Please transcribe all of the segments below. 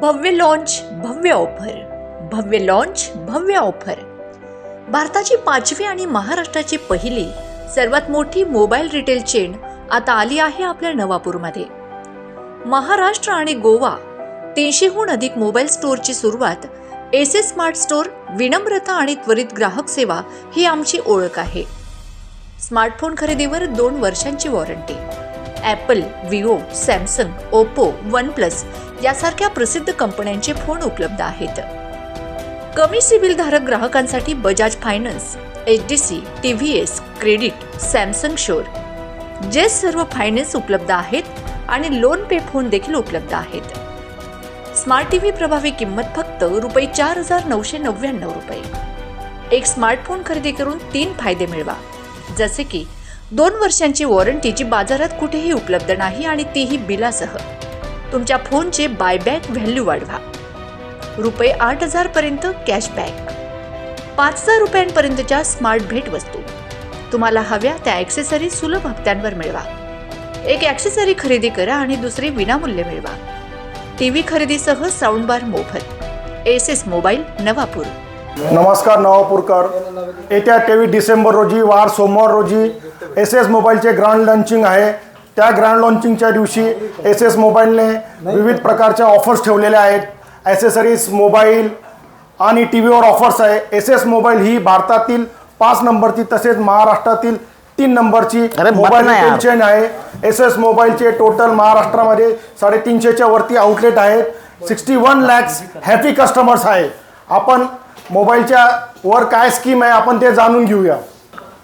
भव्य लॉन्च भव्य ऑफर भव्य लॉन्च भव्य ऑफर भारताची पाचवी आणि महाराष्ट्राची पहिली सर्वात मोठी मोबाईल रिटेल चेन आता आली आहे आपल्या नवापूरमध्ये. महाराष्ट्र आणि गोवा तीनशेहून अधिक मोबाईल स्टोअरची सुरुवात एस एस स्मार्ट स्टोअर विनम्रता आणि त्वरित ग्राहक सेवा ही आमची ओळख आहे. स्मार्टफोन खरेदीवर दोन वर्षांची warranty Apple Vivo Samsung Oppo OnePlus यासारख्या प्रसिद्ध कंपन्यांचे फोन उपलब्ध आहेत. कमी सिबिल धारक ग्राहकांसाठी Bajaj finance H D C T V S credit Samsung शोर. जे सर्व फायनान्स उपलब्ध आहेत आणि लोन पे फोन देखील उपलब्ध आहेत. स्मार्ट टी व्ही प्रभावी किंमत फक्त रुपये चार हजार नऊशे नव्याण्णव रुपये. एक स्मार्टफोन खरेदी करून तीन फायदे मिळवा. जसे की दोन वर्षांची वॉरंटी जी बाजारात कुठेही उपलब्ध नाही आणि तीही बिलासह. तुमच्या फोनचे बायबॅक व्हॅल्यू वाढवा. रुपये आठ हजारपर्यंत कॅशबॅक पाच हजार रुपयांपर्यंतच्या स्मार्ट भेट वस्तू. तुम्हाला हव्या त्या ॲक्सेसरी सुलभ हप्त्यांवर मिळवा. एक ॲक्सेसरी खरेदी करा आणि दुसरी विनामूल्य मिळवा. टी व्ही खरेदीसह साऊंड बार मोफत. S S mobile Navapur. नमस्कार नवापूरकर. येत्या तेवीस डिसेंबर रोजी वार सोमवार रोजी एस एस मोबाईलचे ग्रँड लॉन्चिंग आहे. त्या ग्रँड लॉन्चिंगच्या दिवशी एस एस मोबाईलने विविध प्रकारच्या ऑफर्स ठेवलेल्या आहेत. ॲसेसरीज मोबाईल आणि टी व्हीवर ऑफर्स आहे. एस एस मोबाईल ही भारतातील पाच नंबरची तसेच महाराष्ट्रातील तीन नंबरची मोबाईल रिटेल. चेन आहे. एस एस मोबाईलचे टोटल महाराष्ट्रामध्ये साडेतीनशेच्या वरती आउटलेट आहेत. Sixty one lakhs happy customers आहे. आपण मोबाईलच्या वर काय स्कीम आहे आपण ते जाणून घेऊया.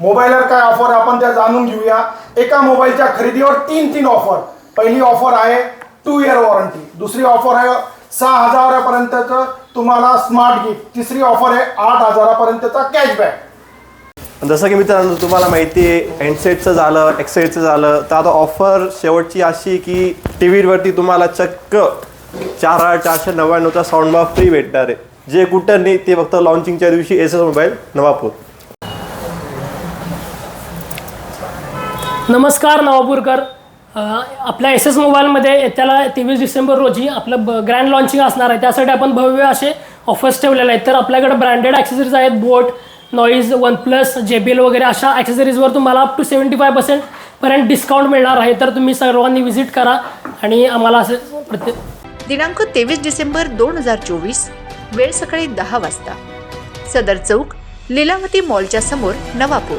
मोबाईलवर काय ऑफर आपण त्या जाणून घेऊया. एका मोबाईलच्या खरेदीवर तीन तीन ऑफर पहिली ऑफर आहे टू इयर वॉरंटी दुसरी ऑफर आहे सहा हजारापर्यंतचं तुम्हाला स्मार्ट गिफ्ट तिसरी ऑफर आहे आठ हजारापर्यंतचा कॅशबॅक जसं की मित्रांनो तुम्हाला माहिती आहे हँडसेटचं झालं एक्सेटचं झालं तर आता ऑफर शेवटची अशी की टी व्हीवरती तुम्हाला चक्क चार हजार चारशे नव्याण्णवचा साऊंड बॉक्स फ्री भेटणार आहे. जे कुठं नाही ते फक्त लॉन्चिंगच्या दिवशी एस एस मोबाईल नवापूर. नमस्कार नवापूरकर. आपल्या एस एस मोबाईलमध्ये त्याला तेवीस डिसेंबर रोजी आपलं ब ग्रँड लॉन्चिंग असणार आहे. त्यासाठी आपण भव्य असे ऑफर्स ठेवलेले आहेत. तर आपल्याकडे ब्रँडेड ॲक्सेसरीज आहेत. बोट नॉईज वन प्लस जे बी एल वगैरे अशा ॲक्सेसरीजवर तुम्हाला अप टू सेवन्टी फाय पर्सेंटपर्यंत डिस्काउंट मिळणार आहे. तर तुम्ही सर्वांनी व्हिजिट करा आणि आम्हाला असे प्रत्येक दिनांक तेवीस डिसेंबर दोन हजार चोवीस वेळ सकाळी दहा वाजता. सदर चौक लीलावती मॉलच्या समोर नवापूर.